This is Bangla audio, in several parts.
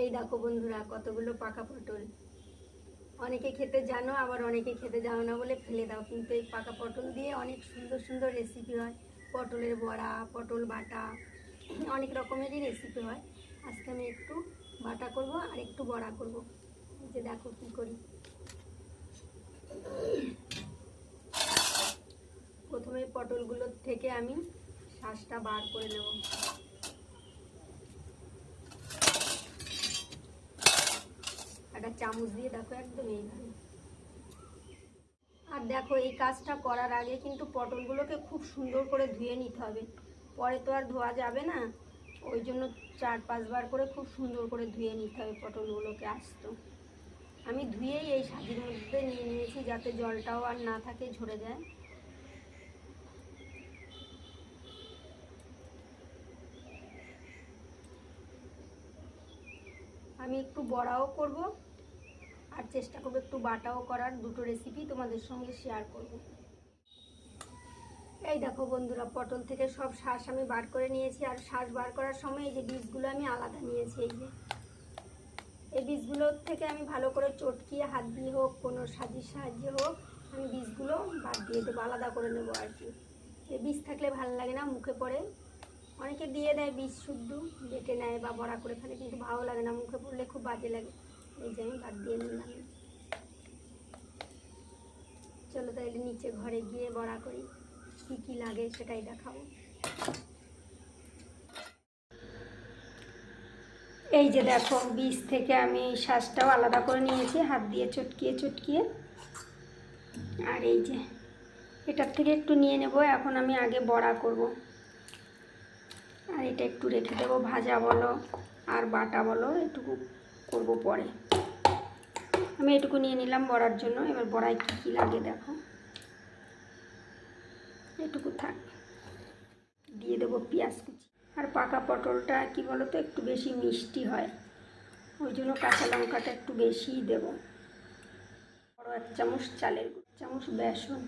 এই দেখো বন্ধুরা, কতগুলো পাকা পটল। অনেকে খেতে জানো, আবার অনেকে খেতে জানো না বলে ফেলে দাও। কিন্তু এই পাকা পটল দিয়ে অনেক সুন্দর সুন্দর রেসিপি হয়। পটলের বড়া, পটল বাটা, অনেক রকমেরই রেসিপি হয়। আজকে আমি একটু বাটা করব আর একটু বড়া করব। যে দেখো কী করি। প্রথমে পটলগুলোর থেকে আমি শ্বাসটা বার করে নেব একটা চামচ দিয়ে দেখো, একদম এইভাবে। আর দেখো, এই কাজটা করার আগে কিন্তু পটলগুলোকে খুব সুন্দর করে ধুয়ে নিতে হবে। পরে তো আর ধোয়া যাবে না। ওই জন্য চার পাঁচবার করে খুব সুন্দর করে ধুয়ে নিতে হবে পটলগুলোকে আসতো। আমি ধুয়েই এই সাজির মধ্যে নিয়ে নিয়েছি যাতে জলটাও আর না থাকে, ঝরে যায়। আমি একটু বড়াও করব। চেষ্টা করব, একটু বাটাও করার দুটো রেসিপি তোমাদের সঙ্গে শেয়ার করব। এই দেখো বন্ধুরা, পটল থেকে সব শ্বাস আমি বার করে নিয়েছি, আর শ্বাস বার করার সময় এই যে বীজগুলো আমি আলাদা নিয়েছি, এই যে। এই বীজগুলোর থেকে আমি ভালো করে চটকিয়ে হাত দিয়ে হোক, কোনো সাজির সাহায্যে হোক, আমি বীজগুলো বাদ দিয়ে দেবো, আলাদা করে নেব আর কি। এই বীজ থাকলে ভালো লাগে না, মুখে পড়ে। অনেকে দিয়ে দেয় বীজ শুদ্ধ, বেটে নেয় বা বড়া করে ফেলে, কিন্তু ভালো লাগে না, মুখে পড়লে খুব বাজে লাগে। এই যে আমি বাদ দিয়ে নিলাম। চলো তাইলে নিচে ঘরে গিয়ে বড়া করি, কী কী লাগে সেটাই দেখাবো। এই যে দেখো, বীজ থেকে আমি শ্বাসটাও আলাদা করে নিয়েছি, হাত দিয়ে চটকিয়ে চটকিয়ে। আর এই যে, এটার থেকে একটু নিয়ে নেব, এখন আমি আগে বড়া করব। আর এটা একটু রেখে দেবো, ভাজা বলো আর বাটা বলো, এটুকু করব পরে। আমি এটুকু নিয়ে নিলাম বড়ার জন্য। এবার বড়ায় কী কী লাগে দেখো। এটুকু থাক। দিয়ে দেবো পেঁয়াজ কুচি। আর পাকা পটলটা কি বলো তো একটু বেশি মিষ্টি হয়। ওই জন্য কাঁচা লঙ্কাটা একটু বেশিই দেবো। বড় এক চামচ চালের চামচ বেসন।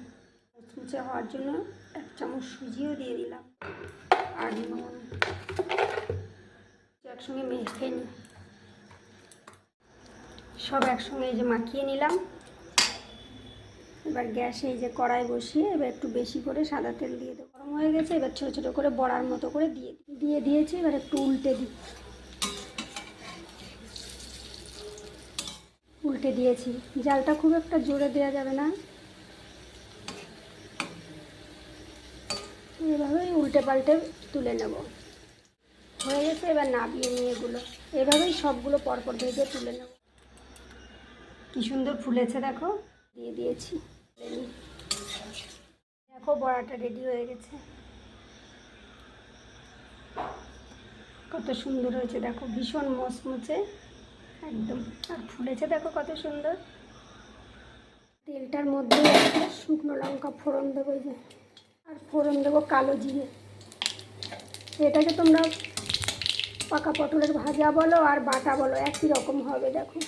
মুচমুচে হওয়ার জন্য এক চামচ সুজিও দিয়ে দিলাম। আর নুন। একসঙ্গে মেখে নিই। সব একসঙ্গে এই যে মাখিয়ে নিলাম। এবার গ্যাসে এই যে কড়াই বসিয়ে এবার একটু বেশি করে সাদা তেল দিয়ে দেবো। গরম হয়ে গেছে, এবার ছোটো ছোটো করে বড়ার মতো করে দিয়ে। দিয়ে দিয়েছি, এবার একটু উল্টে দিই। উল্টে দিয়েছি। জালটা খুব একটা জোরে দেওয়া যাবে না। এভাবেই উল্টে পাল্টে তুলে নেব। হয়ে গেছে, এবার নাবিয়ে নিয়ে এগুলো। এভাবেই সবগুলো পরপর ভেজে তুলে নেব। কি সুন্দর ফুলেছে দেখো। দিয়ে দিয়েছি। দেখো বড়াটা রেডি হয়ে গেছে। কত সুন্দর হয়েছে দেখো, ভীষণ মচমচে। একদম। আর ফুলেছে দেখো কত সুন্দর। তেলটার মধ্যে শুকনো লঙ্কা ফোড়ন দেবো যে। আর ফোড়ন দেবো কালো জিরে। এটাকে তোমরা পাকা পটলের ভাজা বলো আর বাটা বলো, একই রকম হবে দেখো।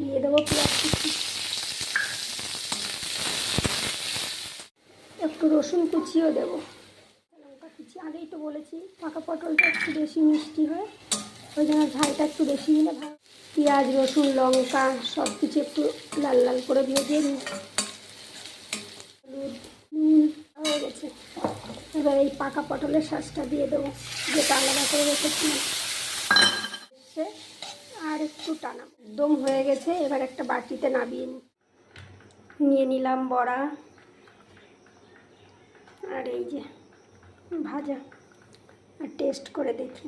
দিয়ে দেবো কুচি একটু রসুন কুচিও দেবো। লঙ্কা কুচি, আগেই তো বলেছি, পাকা পটলটা একটু বেশি মিষ্টি হয়। ওই জন্য ঝালটা একটু বেশি দিলে ভালো। পেঁয়াজ, রসুন, লঙ্কা সব কিছু একটু লাল লাল করে ভেজে নিই। হলুদ, নুন হয়ে গেছে। এবার এই পাকা পটলের শাঁসটা দিয়ে দেবো। যেটা আলাদা করে রেখেছিলাম। একটু টানা। একদম হয়ে গেছে, এবার একটা বাটিতে নিই নিয়ে নিলাম বড়া। আর এই যে ভাজা। আর টেস্ট করে দেখি।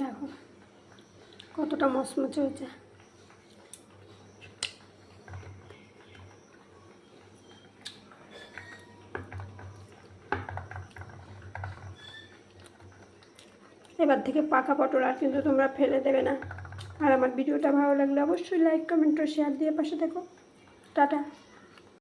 দেখো, কতটা মচমচে হয়েছে। এবার থেকে পাকা পটল আর কিন্তু তোমরা ফেলে দেবে না। আর আমার ভিডিওটা ভালো লাগলে অবশ্যই লাইক কমেন্ট ও শেয়ার দিয়ে পাশে দেখো টাটা।